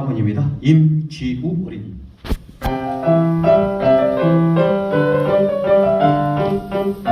사모입니다 임지우 어린. 이